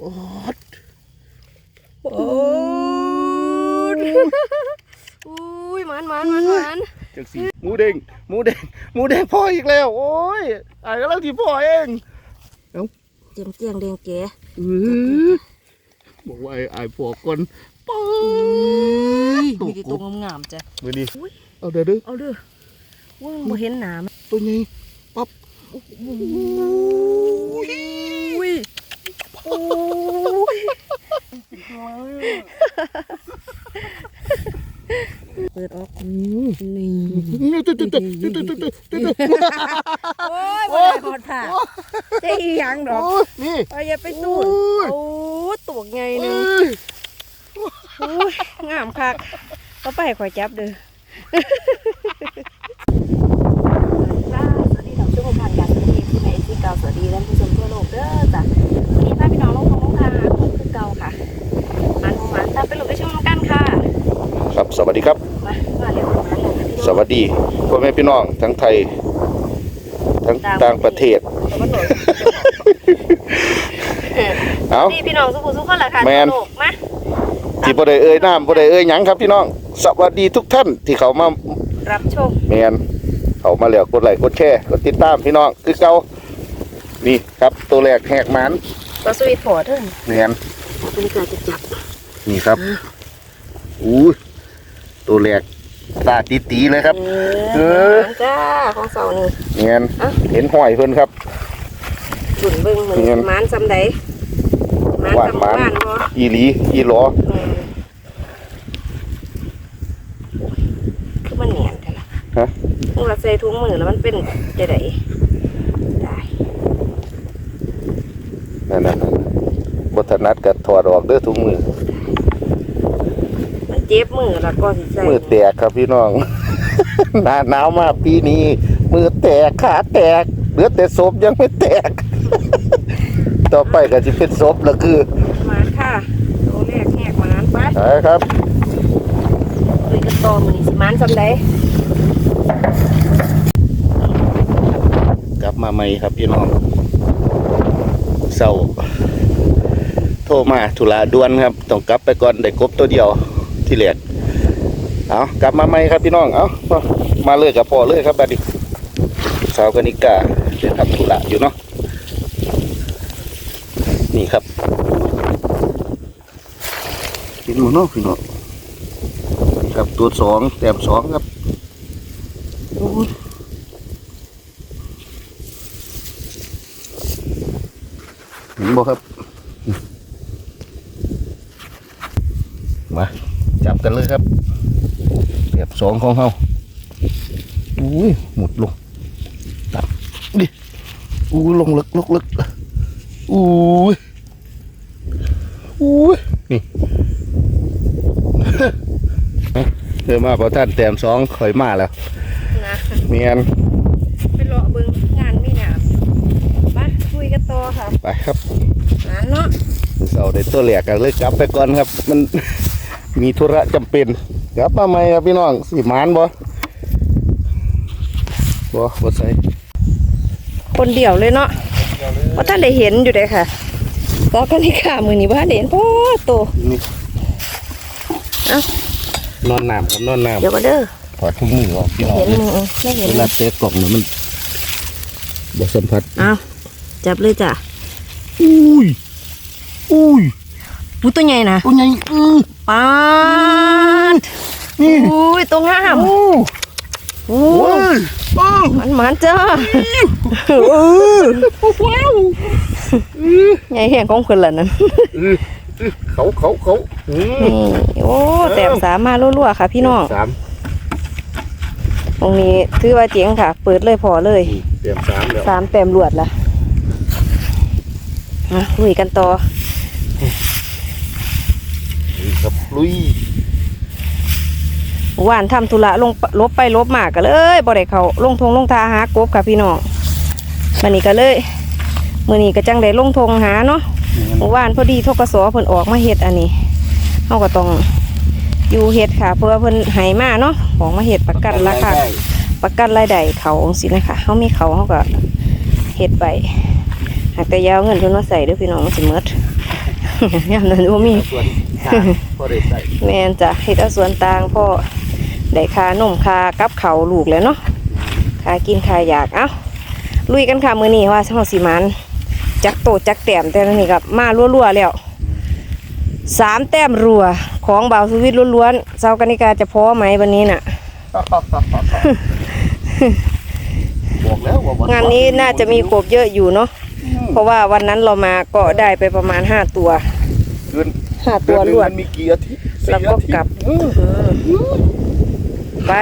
โอ๊ดโอ้ยอุ้ยมันมันมันมันจังสีหมูเด้งหมูเด้งหมูเด้งพ่ออีกแล้ว โอ้ยอายก็แล้วที่พ่อเองเจียมเจียงเดียงเก๋อื้อบอกว่าไอ้อายพ่อก่อนป๊าดมีแต่ตัวงามๆจ้ะมือดีเอาเด้อเด้อเอาเด้อว่ามันบ่เห็นหนามตัวใหญ่ปั๊บอุ้ยอุ้ย เปิดออกนี่นี่ตุ๊ดตุ๊ดตุ๊ดตุ๊ดตุ๊ดตุ๊ดตุ๊ดโอ้ยบ่ได้หอดผ่าจ๊อีหยังดอกโอ้ยนี่เอาอย่าไปตูดโอ้ยโอ้ตัวใหญ่หนึงโอ้ยงามคักก็ไปขอยจับเด้อสวัสดีท่านผู้ชมผ่านการสวัสดีที่ในที่เก่าสวัสดีท่านผู้ชมทั่วโลกเด้อจ้ะ ไปหลบไปชมกันค่ะ ครับสวัสดีครับ มามาเร็วของมันหลบพี่น้องสวัสดีพ่อแม่พี่น้องทั้งไทย ทั้งต่างประเทศ แต่ว่าหลบเอานี่พี่น้องสุขุมสุขคนละค่ะแม่นทั่วโลกมาที่บ่ได้เอ่ยน้ำบ่ได้เอ่ยหยังครับพี่น้อง สวัสดีทุกท่านที่เขามารับชมแมนเขามาแล้วกดไลค์กดแชร์กดติดตามพี่น้องคือเก่านี่ครับตัวแรกแหกหมันก็สวีทพอเด้อแมนบรรยากาศจะจับ นี่ครับอู้ยตัวแรกตาตีตีๆเลยครับเอเอออจ้าของเสานี่แมนอะเห็นห้อยเพิ่นครับจุ่นเบิ่งเหมือนเงินหมานซำใดหมานหวานซำหมานบ้านบ่อีหลีอีหลอแม่นโอ้ยคือมันแหนนแท้ล่ะฮะเมื่อเราใส่ถุงมือแล้วมันเป็นจะไดได้นั่นนั่นบทนัดกับถอดออกเด้อทุกมือมัน เจ็บมือแล้วก็สิใส่มือแตกครับพี่น้อง หนาหนาวมากปีนี้ มือแตกขาแตกเหลือแต่ศพยังไม่แตก ต่อไปก็จะเป็นศพแล้วคือหมานค่ะโตแรกแหกหมานไปใช่ครับคุยกันต่อมือนี้สิหมานซำใดกลับมาใหม่ครับพี่น้องเศร้าโทรมาธุระด่วนครับ ต้องกลับไปก่อนได้กบตัวเดียว ที่เหลือเอากลับมาใหม่ครับพี่น้องเอามาเลยกับพ่อเลยครับบัดนี้สาวกนิกาเดี๋ยวทำธุระอยู่เนาะนี่ครับกินหมูนาะพี่น้องนี่ครับตัวสองแต้มสองครับโอ้ยเห็นบ่ครับมา กันเลยครับเรียบสองของเขาอุ้ยหมดลงตัดดิอุ้ยลงลึกลึกลึกอุ้ยอุ้ยนี่เดินมาพอท่านแต้มสองข่อยมาแล้วนะเมียนไปรอเบิ่งงานมีหนามมาคุยกันต่อค่ะไปครับหมานเนาะเสาได้ตัวแหลกกันเลยกลับไปก่อนครับมัน มีธุระจำเป็นกลับมาใหม่ครับพี่น้องสิหมานบ่บ่บ่ใส่คนเดียวเลยเนาะว่าท่านได้เห็นอยู่เลยค่ะตอกันนี่ค่ะมือนี้ว่าท่านได้เห็นพ่อโตนี่เอ้านอนน้ำครับนอนน้เดี๋ยวก็เด้อำถอดทุกมือออกพี่น้องเห็นมือไม่เห็นเวลาเตะกล่องเนี่ยมันบ่สัมผัสเอาจับเลยจ้ะอุ้ยอุ้ย ปูตัวใหญ่นะตัวใหญ่อือปานนี่อุ้ยตัวงามโอ้โอ้โอ้ยโอ้มันมันจ้าเออว้าวใหญ่แห่งของคนละนั้นอืออื้อเขาเขาเขาอืมนี่โอ้แต้มสามมารั่วๆค่ะ พี่น้องสามตรงนี้ถือว่าเจ๋งค่ะ เปิดเลยพอเลยเตรียมสามแล้วสามแต้มรวดละมาลุยกันต่อ นี่ครับลุยหวานทำธุระลงลบไปลบมากก็เลยบ่ได้เขาลงทงลงทาหากบค่ะพี่น้องมันนี้ก็เลยมื้อนี้ก็จังได้ลงทงหาเนาะเมื่อวานพอดีทกสเพิ่นออกมาเฮ็ดอันนี้เฮาก็ต้องอยู่เฮ็ดค่ะ เพื่อเพิ่นให้มาเนาะของมาเฮ็ดประกันราคาประกันรายได้เขาจังซี่นะคะเฮามีเขาเฮาก็เฮ็ดไปหากแต่อยาวเงินเพิ่นมาใส่เด้อพี่น้องมันสิหมดยามนั้นบ่มีส่วน ทางพอได้ใส่แม่นจ้ะเฮ็ดเอาสวนต่างพ่อได้ค่านมค่ากับเขาวลูกแล้วเนาะค่ากินค่าอยากเอ้าลุยกันค่ะมื้อนี้ว่าเฮาสิมันจักโตจักแต้มแต่ละนี่ก็มารัวๆแล้วสามแต้มรัวของบ่าวสวิตล้วนๆเซากนิกาจะพอไหมวันนี้น่ะ บอกแล้วว่างานนี้น่าจะมีกบเยอะอยู่เนาะเพราะว่าวันนั้นเรามาก็ได้ไปประมาณห้าตัวเดือน ห้าเดืตัอวนหรนึ่งวด มันมีกี่อาทิตย์แล้วก็กลับอืมไป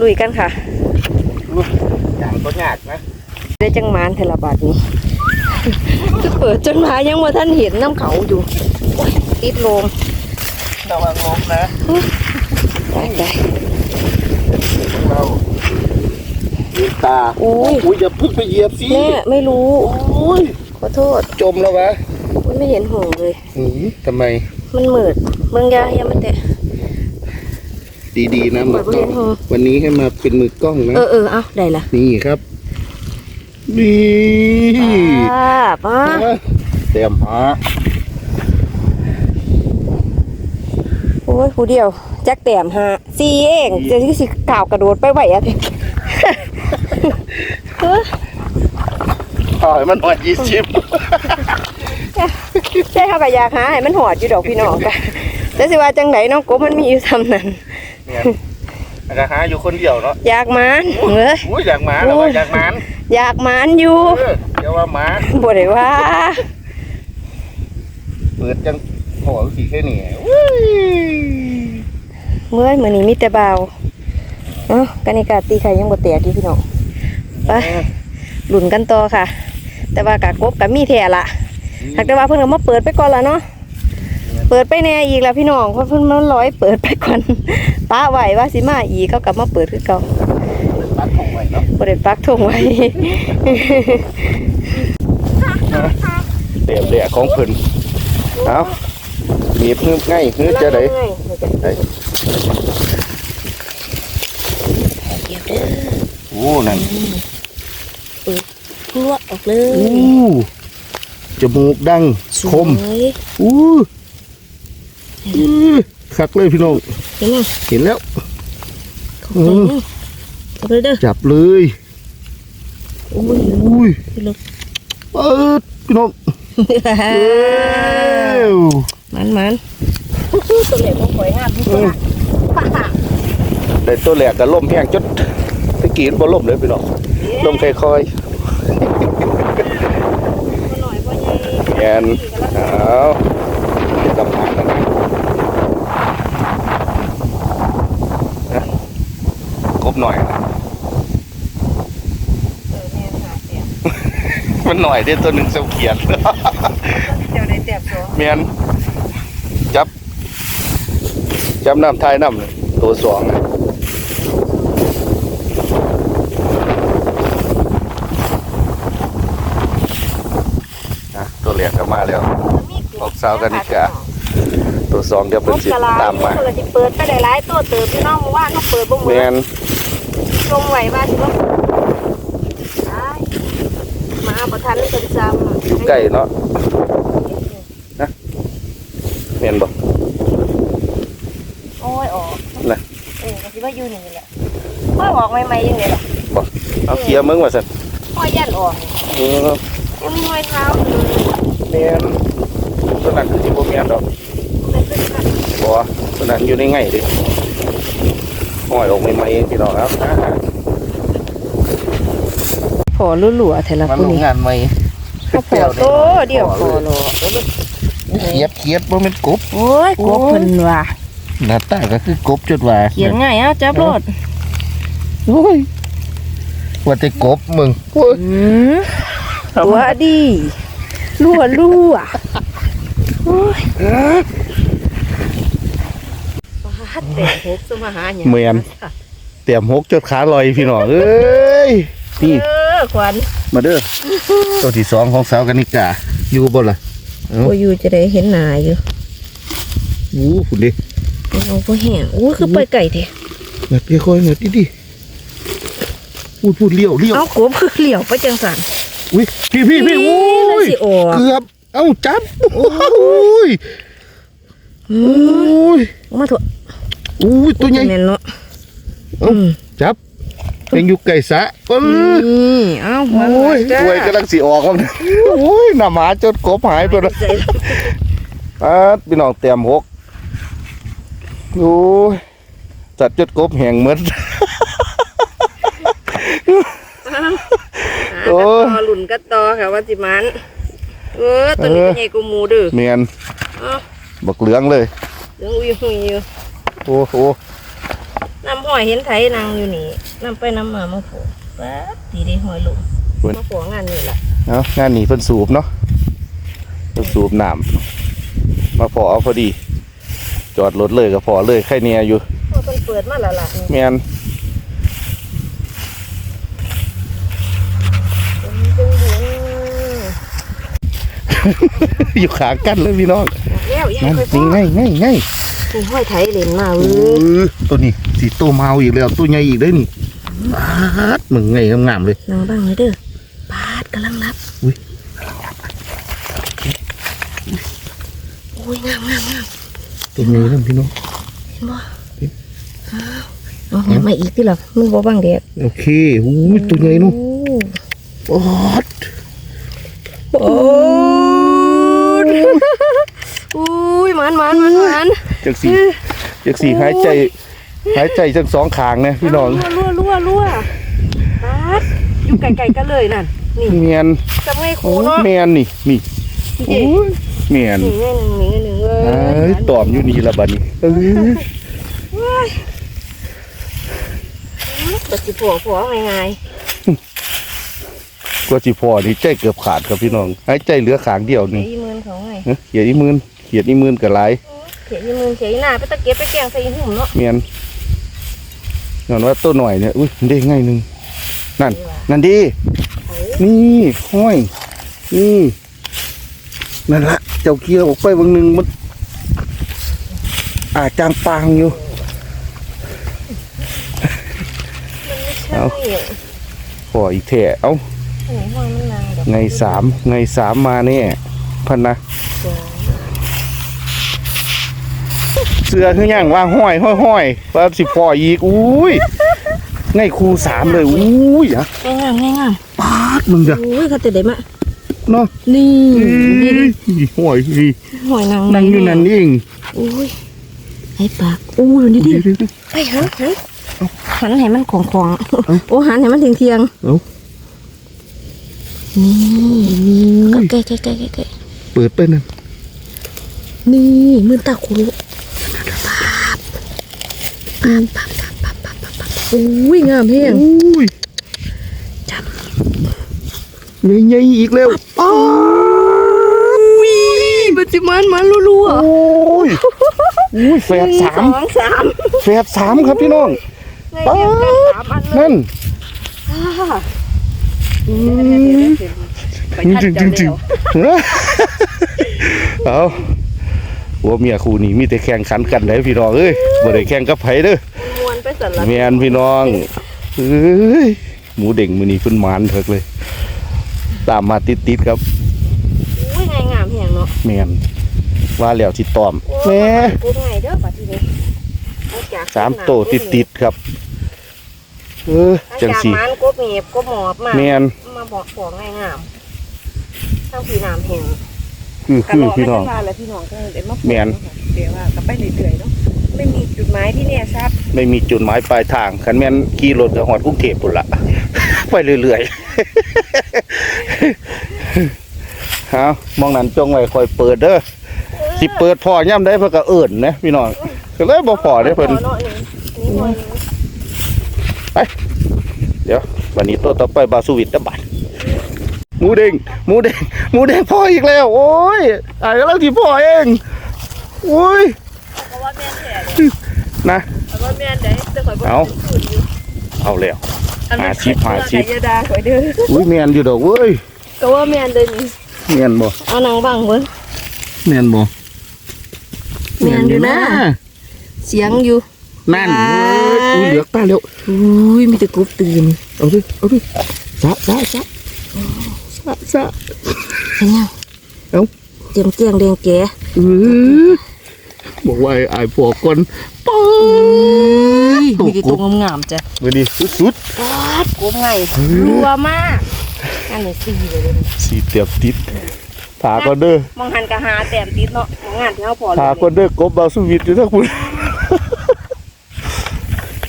ลุยกันค่ะ อย่างก็ยากนะได้จังหมานเทละบาทนี้เปิดจนมายังว่าท่านเห็นน้ำเขาอยู่โอ๊ยติดลมระวังลมนะไปไป เราเลี้ยงตาอุ้ย อุ้ยอย่าพึ่งไปเหยียบสิแม่ไม่รู้ อุ้ยขอโทษ จมแล้ววะ อุ๊ยไม่เห็นหงเลย อืมทำไม มันมืดเมืองยายังไม่แตะ ดีๆนะมือกล้อง เปิดไว้ให้เธอวันนี้ให้มาเป็นมือกล้องนะ เออเออเอาได้ละนี่ครับ นี่ป้าป้าเตรียมหาโอ้ยผู้เดียว จักแต้มฮะสีเองจะที่สิก่าวกระโดดไปไหวอะเฮ้ยถ่ายมันหน่อยยี่สิบ ใช่เขาก็อยากหาให้มันหอดอยู่ดอกพี่น้องกันแต่สิว่าจังไหนน้องกบมันมีอยู่ทำนั้นเนี่ยอาจจะหาอยู่คนเดียวเนาะอยากหมันเอ้ยอุ้ยอยากหมาแล้วว่าอยากหมานอยากหมันอยู่เออเดี๋ยวว่าหมาบ่ได้ว่า เปิดจังหัวสีแค่นี้อุ้ยเมื่อยมื้อนี้มีแต่เบาเอ้ากันนี่กาตีไข่ยังบ่แตกอยู่พี่น้องไปหลุนกันต่อค่ะ แต่ว่ากะกบกับมีแท้ละ หากแต่ว่าเพิ่นก็มาเปิดไปก่อนละเนาะเปิดไปแน่อีกแล้วพี่น้องเพราะเพิ่นมันร้อยเปิดไปก่อนป้าไหวว่าสิมาอีกเขากลับมาเปิดคือเก่าตัดของไว้เนาะบ่ได้ปักธงไว้เดี๋ยวเดี๋ยวของเพิ่นเอาหนีบเงือบง่ายเงือบจะได้ได้เดี๋ยวเด้อโอ้นั่นพลวดออกเลโอ้ย จมูกดังคมสวยอู้อื้อคักเลยพี่น้องเห็นไหมเห็นแล้วเขาตรงนี้เอาไปเด้อจับเลยอุ้ยอุ้ยพี่ลูกเปิดพี่น้องเอ้วมันมันตัวเล็กของข่อยงามที่สุดนะป้าได้ตัวแหลกกับล่มแห้งจดตะกี้มันบ่ล่มเลยพี่น้องล่มค่อยหน่อยพ่อใหญ่ ๆแอ นเอากำลังนะนะกบหน่อยนะเออแม่หาเสียมันหน่อยได้ตัวหนึ่งเสียวเขียนเจ้าได้เต็บสองเมียนจับ จับน้ำทายน้ำตัวสองนะตัวเหลียกก็ มาแล้วออกสาวกันอีกอะตัวสองเดี๋ยวพเป็นบสิกะลาตามมาคนละที่เปิดไปได้หลายตัวเติมพี่น้องเมื่อวานเขาเปิดบ่หมเมียดนลงไหวมาสิบ่ได้มาบ่ทันเพิ่นซ้ำอยู่ใกล้เนาะนะเมียนบอกโอ้ยออกน่ะเออก็สิว่าอยู่นี่แหละพ่อออกใหม่ๆยังไงล่ะบอกเอาเคลียร์มึงว่าสันพ่อยันออกเออยังมีรอยเท้าอยู่ เลยเมียนตัวนั้นคือที่บ่เมียนดอกมันเป็นแบบบ่ตัวนั้นอยู่ในไงดิห้อยออกใหม่ๆเองพี่น้องครับอ่าพอรั่วๆแต่ละมันผู้โรงนี้งานใหม่ก็พอโตเดียวพอโลเขียดเขียดบ่แม่นกบโอ้ยกบเพิ่นว่าหน้าตาก็คือกบจดว่าเขียนง่ายเอ้าจับรถโอ้ยว่าแต่กบมึงโอ้ยอืมตัวดี รั่วรั่วโอ้ยว้าแต่หกสมาหาหยังเหมือนเตรียมหกจดขาลอยพี่น้องเอ้ยนี่เออขวัญมาเด้อตัวที่สองของสาวกันนิกาอยู่บ่ล่ะเอ้าโอ้อยู่จะได้เห็นหนาอยู่อู้ฝุ่นดิเอาก็แห้งโอ้ยคือไปไก่เถอะเงียบค่อยๆเงียบดิๆพูดพูดเลี้ยวเลี้ยวเอากบคือเหลี่ยวไปจังสัน อุ้ยพี่พี่พี่นี่โอ้มันยสิออก เกือบ เอ้าจับโอ้ยโอ้ยเอามาเถอะโอ้ยตัวใหญ่แม่นเนาะเอ้าจับยังอยู่ไก่สะเอ้ยนี่เอ้าหัวโอ้ยจ้าตัวยกำลังสีออกครับโอ้ยหน้าหมาจนกบหายไปแล้วใจอ่าพี่น้องเตรียมหกโอ้ยจัดจดกบแห่งเหมือน โอ้โอ้ยหลุ่นกัดตอค่ะว่าจิมันเออตัวนี้เออเป็นใหญ่กูหมูเด้อเมียนเอ้าบักเหลืองเลยเรื่องอุ้ยหุยอยู่โอ้โหน้ำหอยเห็นไถนางอยู่นี่น้ำไปน้ำมามาโผล่ป๊าดตีได้หอยลงมาโผล่งานนี่แหละเอางานนี้เพิ่นสูบเนาะเพิ่นสูบน้ำมาพอเอาพอดี จอดรถเลยก็พอเลยแค่เนียอยู่เพราะมันเปิดมาและล่ะนี่เมียนเป็นจังหวะ อยู่ขางกันเลยพี่น้องแล้วยังนั่นเคยพนี่อไงไงไงนี่ห้อยไถเหรนมาเว้เอยอตัวนี้สีโตเมาอีกแล้วตัวใหญ่อีกเลยนี่ปาดมึงไงงามๆเลยนางบ้างเลยเด้อปาดกำลังรับอุ๊ยโอ้ยงามงามงามตัวใหญ่เลยพี่น้องเห็นบ่อ้าวเอาเห็นมาอีกที่หรอมันบ่บางแดดโอเคหูยตัวใหญ่นู่นปาดโอ้ย อุ้ยมันมันมันมันจักสีจักสีหายใจหายใจทั้งสองขางนะพี่น้องรั่วรั่วรั่วปาดอยู่ไกลๆกันเลยนั่นนี่เมียนจำไงครูโอ้เนาะเมียนนี่นี่เจ๊โอ้ยเมียนหนึ่งหนึ่งหนึ่งหนึ่งเอ้เอ้ยยตอมอยู่นี่ละบัดนี้เอ้ยปัจจุบันผัวง่ายกว่าสิพอนี่ใจเกือบขาดครับพี่น้องหายใจเหลือขางเดียวๆนี่เขียมือเขาไงเอ้ยเขียดอีมืน เขียดอีมืนกับหลายเขียมือเขียหน้าไปตะเกียบไปแกงใส่หุ่มเนาะเมียนย้อนว่าตัวหน่อยเนี่ยอุ้ยมันได้ง่ายหนึงนั่น นั่นดีเอ้ยนี่ห้อย นี่ นั่นละเจ้าเกียร์ออกไปบางหนึ่งมันอาจางปางอยู่ใช่เอาพออีกแถเอ้าอันไหนห้อยมันนางดอกไงสามไงสามมาเนี่ยพันนะ จ้า เสือคืออย่างว่าห้อยห้อยห้อยว่าสิพออีกอุ้ยไงครูสามเลยอุ้ยอะง่ายงามง่ายงามปาดมึงจ้ะอุ้ยเขาจะได้มาเนาะนี่เอ้นี่ยห้อยนี่หอยนางนั่งอยู่นั่นเองอุ้ยให้ปากอู้ดูนี่ดิเดี๋ยวเดี๋ยวเดี๋ยวไปหันหันหันให้มันของของเอ้าโอ้หันให้มันเทียงเทียงเอ้าๆนี่ใกล้ใกล้ใกล้ใกล้ใกล้เปิดไปนั่นนี่มือตาคุรุ ปั๊บปั๊บปั๊บปั๊บปั๊บปั๊บอุ้ยงามเพียงอุ้ยจับใหญ่ๆอีกแล้วอ้าวอุ้ยบัจิมันมันรัวๆโอ้ยอุ้ยแฝดสามสามแฝดสามครับพี่น้องในเดียวกันสานั่นอ่าอืมไปทัดจริงจริงเอา หัวเมียคู่นี้มีแต่แข่งขันกันได้พี่น้องเอ้ยบ่ได้แข่งกับไผเด้อมวนไปสันละแม่นพี่น้องเอ้ยหมูเด้งมื้อนี้เพิ่นหมานเถิกเลย ตามมาติดๆครับอุ้ยไงงามเพียงเนาะแม่นว่าแล้วสิตอมโอ้แหม่กูไงเด้อปัดทีนี้เอาจากสามโตติดๆครับ เออเอาจังจากสิมันกบเมียบกบหมอบมาแม่นมาบอกของไงงามทั้งพี่น้ำแห้ง คือคือพี่น้องกระบกไม่ได้ว่าแล้วพี่น้องก็เดี๋ยวมาปลูกแม่นเดี๋ยวว่าก็ไปเรื่อยๆเนาะไม่มีจุดหมายที่เนี่ยครับไม่มีจุดหมายปลายทางคันแม่นขี่รถกับฮอดกรุงเทพพุ่นละ ไปเรื่อยๆฮะมองนั้นจงไว้คอยเปิดเด้อสิเปิดพอย่ำได้เพิ่นก็เอิ้นนะพี่น้องก็เลยบ่พอได้อเพิ่นาะนี่นี่หน่อยหนึ่ง เดี๋ยววันนี้ตัวต่อไปบาสุวิตตะบัดห มูเด้งหมูเด้งหมูเด้งพ่ออีกแล้ว โอ้ยอายก็แล้วที่พ่อเองโอ้ยเพราะว่าแม่นแท้เลยนะเพราะว่าแม่นได้แต่ข่อยบ่เอาตื่นอยู่เอาแล้วอันนั้นหาชิปหาชิปข่อยจะด่าข่อยเด้ออุ้ยแมนอยู่ดอกเว้ยก็ว่าแม่นเด้อนี่แมนบ่เอานางบังเบิ่งแมนบ่แม่นอยู่นะเสียงอยู่นั่นเว้ยอุ้ยเหลือกตาแล้วอุ้ยมีแต่กบตื่นเอาดิเอาดิสะสะสะ สะสะเห็นยังเอาเจียมเจียงแดงแก่เออบอกว่าไอ้ไอ้พวกคนป๊าดมีแต่ตัวงามๆจ้ะมือดีสุดปาดกบไงรัวมากอันนี้สีเลยเด้อๆสีเตียบติดถาก่อนเด้อมองหันกะหาแต้มติดเนาะมองงานที่เฮาพอเลยถาก่อนเด้อกบบาสุวิทอยู่ทั้งคุณ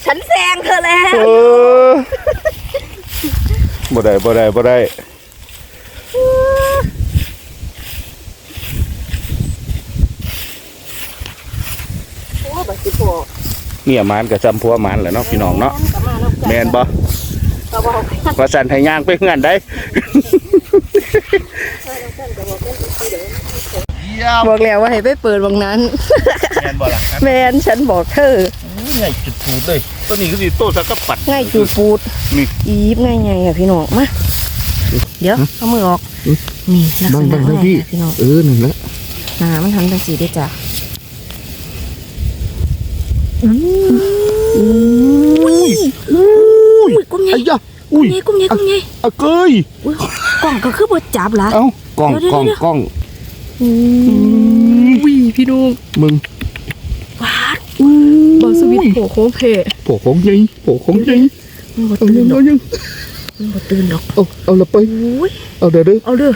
ฉันแซงเธอแล้วเออบ่ได้บ่ได้บ่ได้ โอ้บัดสิพอเนี่ยหมานกับจำพัวหมานแหละเนาะพี่น้องเนาะกลับมาเนาะแมนบ่ก็บอกกันว่าสันให้ย่างไปเฮือนได้บอกแล้วว่าให้ไปเปิดวังนั้น แมนบ่ล่ะแมนฉันบอกเธอง่ายจุดปูดเลยตัวนี้ก็สิโตสักกะปัด ง่ายจูปูดนี่ อีบง่ายไงอะพี่น้องมา เดี๋ยวเอามือออก นี่ลักษณะง่ายค่ะพี่น้องเออนั่นแหละหนามันทำจังสีได้จ้ะอุ้ยอุ้ยอุ้ยกุ้งใหญ่ไอ้ยะอุ้ยกุ้งใหญ่กุ้งใหญ่อะเกยอุ้ยกล่องก็คือบดจับละเอ้ากล้องเดี๋ยวกล้องเดี๋ยวกล้องอุ้ยพี่น้องมึงวาดอุ้ยบอสวิตโผโค้งเพโผของใหญ่โผของใหญ่มันบดเอาตื่ยันงดอกเอายัง มันบดตื่นดอกเอาเอาละไปอุ้ยเอาเด้อเด้อเอาเด้อ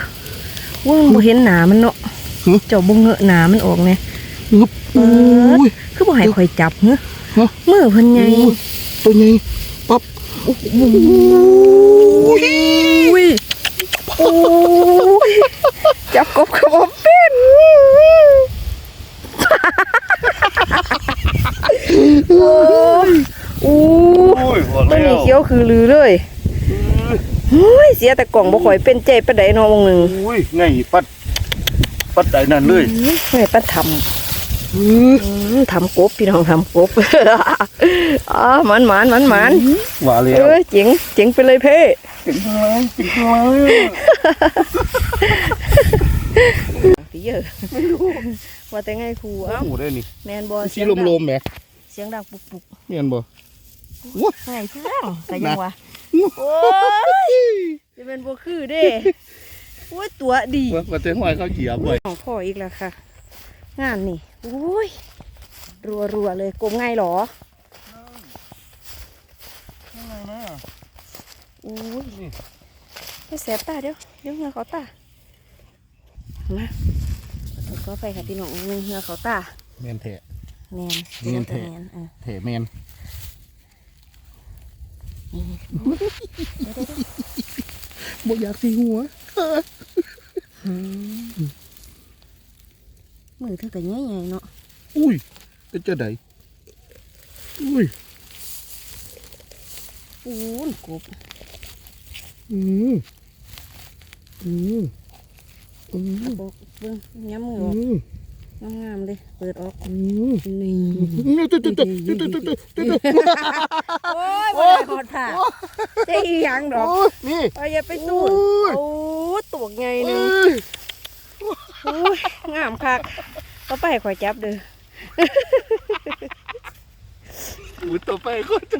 ว่ามันบ่เห็นหนามันเนาะฮะเจ้าบ่เงอะหนามันออกไงงึบอุ้ยคือบ่ให้ข่อยจับเฮ้ฮะมือเพิ่นใหญ่อุ้ยตัวใหญ่ปั๊บอุ้ยโอ้ยจับกบกระบอกเป็นโอ้ยอู้อุ้ยมันนี่เขียวคือลือเลย เฮ้ยเสียแต่กล่องบ่ข่อยเป็นใจปานใดเนาะวงหนึงอุ้ยไงปัด ปัดได้นั่นเลยไม่ปันทำอืออืมทำกบพี่น้องทำกบอ๋อหมันหมันหมันหมันว่าแล้วเอ้ยเจ๋งเจ๋งไปเลยเพ่เก่งจังเลยเก่งจังเลยพี่เยอะว่าแต่ไงครูเอ้าโอ้ได้นี่แมนบอสีลมลมๆแหมเสียงดังปุกปุกเมียนบ่ไงเสียงแต่ยังวะ โอ้ยจะเป็นบัวคือเด้โอ้ยตัวดีว่าว่าแต่ห้อยเขาเหยียบไว้ของพ่ออีกแล้วค่ะ งานนี่โอ้ยรัวรัวๆเลยกลมไงหรอโอ้ยไม่แสบตาเดี๋ยวเดี๋ยวเหงือเขาตามาขอโทษก็ไปค่ะพี่น้องหนึงเหงือเขาตาแมนแท้แมนแม่นแท้แมนเออแท้แมน บ่อยากสีหัวมือเธอก็ใหญ่ๆเนาะ อุ้ยเป็นจะไดอุ้ยอู้นกบอืมอืมอืมเอาบอกเบิ่งย้ำมือออือกม งามๆเลย เปิดออกอืมนี่นี่ตุ๊ดตุ๊ดตุ๊ดตุ๊ดตุ๊ดตุ๊ดตุ๊ดโอ้ยบ่ได้หอดผ่าเจ๊อีหยังดอกโอ้ยนี่เอาอย่าไปตูดโอ้ยโอ้ตัวใหญ่หนึงเอ้ยโอ้ยงามคักก็ไปให้ข่อยจับเด้ออุ้ยต่อไปก็จะ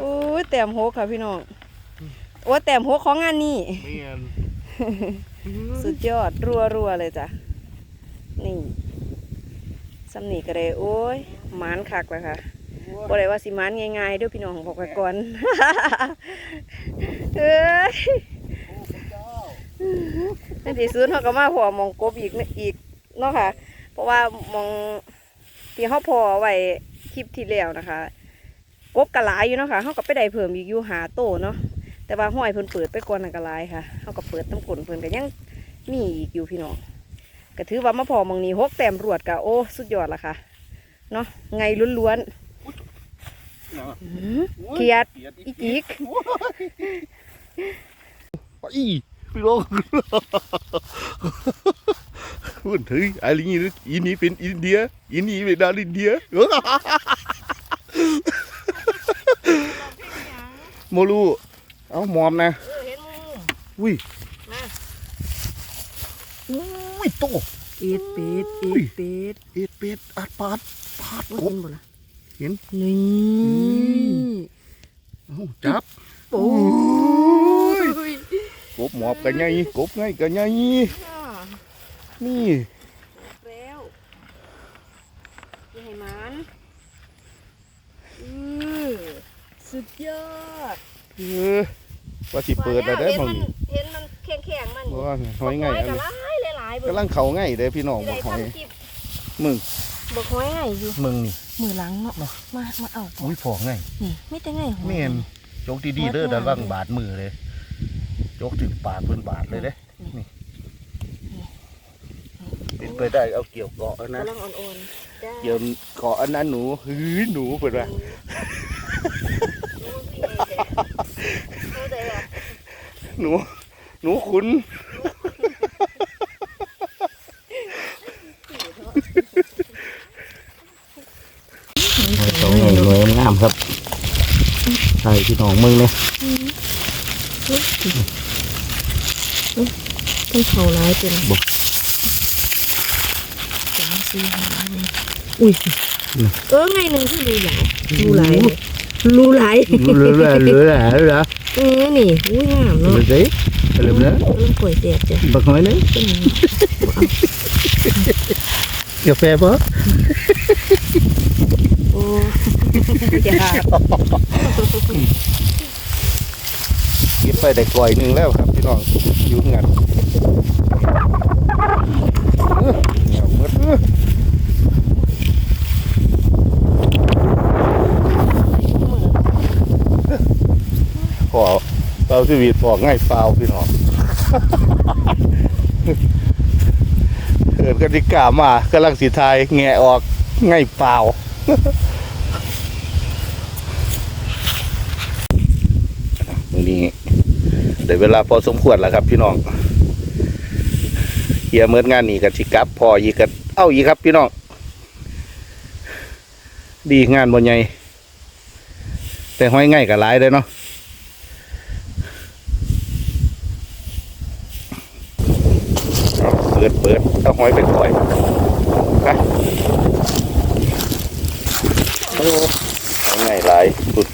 โอ้ยแต้มโหกค่ะพี่น้องโอ้แต้มโหกของงานนี้เมียน สุดยอดรัวรัวๆเลยจ้ะ นี่สำนีก็ได้โอ้ยหมานคักเลยค่ะบ่ได้ว่าสิหมานง่ายๆเด้วยพี่น้องบอกไปก่อนเอ้ยในที่สุดเขาก็มาพอหมองกบอีกนะอีกเนาะค่ะ เพราะว่ามองที่เขาพอไว้คลิปที่แล้วนะคะ กบกระหลายอยู่เนาะค่ะเขาก็ไปได้เพิ่มอีกอยู่หาโตเนาะ แต่ว่าห้อยเพิ่นเปิดไปก่อนนั่นก็หลายค่ะเขาก็เปิดน้ำกลนเพิ่นก็ยังมีอีกอยู่พี่น้องก็ถือว่ามาพอหมองนี้หกแต้มรวดก็โอ้สุดยอดละค่ะเนาะไงล้วนๆอื้อเกียดอีจิกอีพี่ลงพูดถึงไอ้ลิงนี่อีนี้เป็นอินเดียอีนี้เป็นดาวอินเดียโมลู เอาหมอมนะเออเห็นมูอุ้ยมาอุ้ยโตเป็ดเป็ดอุ้เป็ยดเป็ดเอ็ดเป็ดอาดปาดปาดโอ้กเห็บนบ่ล่ะเห็นนี่เอาจับโอ้ยกบหมอบกันไงกบไงกันไงอ่านี่ แล้วอย่าให้มันอือสุดยอด เออว่าสิเปิดแล้วได้อเห็นมองมันนี่เห็นมันแข็งแข็งๆมันว่าหอยไงบกอันกันี้หลายหลายๆเบิ่งกำลังเขาไงเด้อพี่น้องที่บอได้กหอยทำคลิปมึง บอกหอยไงอยู่มึงนี่ มือหลังเนาะมามาเอาอุ้ยผองไงนี่ไม่แต่ไงหอย แม่นจกดีๆเด้อดันว่างบาดมือเลยจกถึงปากเพิ่นบาดเลยเด้นี่เป็นไปได้เอาเกี่ยวเกาะอันนะ กำลังอ่อนๆจ้าเกี่ยวเกาะอันนั้นหนูเฮ้ยหนูเปิดว่า รู้ได้ว่า หนู หนูขุนสองหน่วยหน่วยงามครับใช่พี่น้องมึงเลยเป็นเขาร้ายเป็นบอกสามสี่ห้าอุ้ยเออไงหนึ่งที่รูหลายรูหลายรูหลายเหลือเหลือเหลือเหลือเหลือ เออนี่อุ้ยงามเหลืเนาะอสิเหลือเหลือเริ่มป่วยเสียบจ้ะบักหอยนึงเป็นอย่างนี้กาแฟปะโอ้จ้ากินไปได้ก่อยหนึ่งแล้วครับพี่น้องอยู่งานเอ้อเหนียวหมดเอ้อขอ เปล่าชีวิตบอกง่ายเปล่าพี่น้องเกิดกติกามากำลังสีทายแงออกง่ายเปล่ามื้อนี้ได้เวลาพอสมควรแล้วครับพี่น้องเฮียเมื่องานนี้กันสิกลับพออีกกันเอ้าอีกครับพี่น้องดีงานบนใหญ่แต่ห้อยง่ายกับหลายเลยเนาะเอาเปิด เปิดเอาห้อยไปก่อยไปโอ้ห้อยง่ายหลายสุด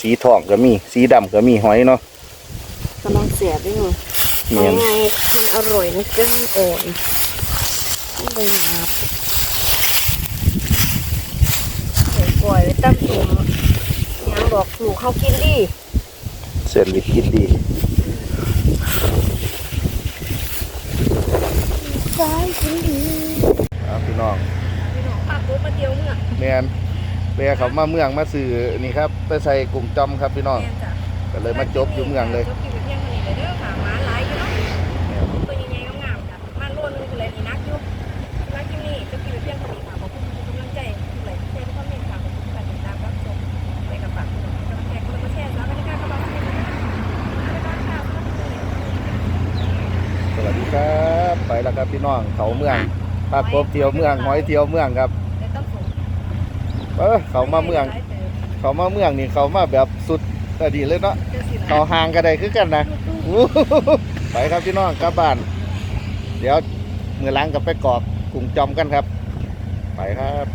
สีทองก็มี สีดำก็มีหอยเนาะกำลังเสียบด้วยหนูเมียนไงมันอร่อยนะจ้าอ่อนไม่ไปหาบเดี๋ยวปล่อยไว้ตั้งตุ่มยังบอกลูกเขากินดิเส้นวิคิด ดีใช่กินดีครับพี่น้องพี่น้องปากรถมาเดียวเนี่ยแมนแปรเขามาเมืองมาซื้อนี่ครับไปใส่กลุ่มจอมครับพี่น้องแม่จ้ะก็เลยมาจบอยู่เมืองเลยจบอยู่ ครับพี่น้องเขาเมืองปากกบเที่ยวเมืองหอยเที่ยวเมืองครับแต่ต้องสูงเออเขามาเมือง เขามาเมืองนี่เขามาแบบสุดแต่ดีเลยเนาะเขาห่างกันได้คือกันนะอู้หูไปครับพี่น้องกลับบ้าน เดี๋ยวมือล้างกับไปกอกกลุ่มจอมกันครับ ไปครับ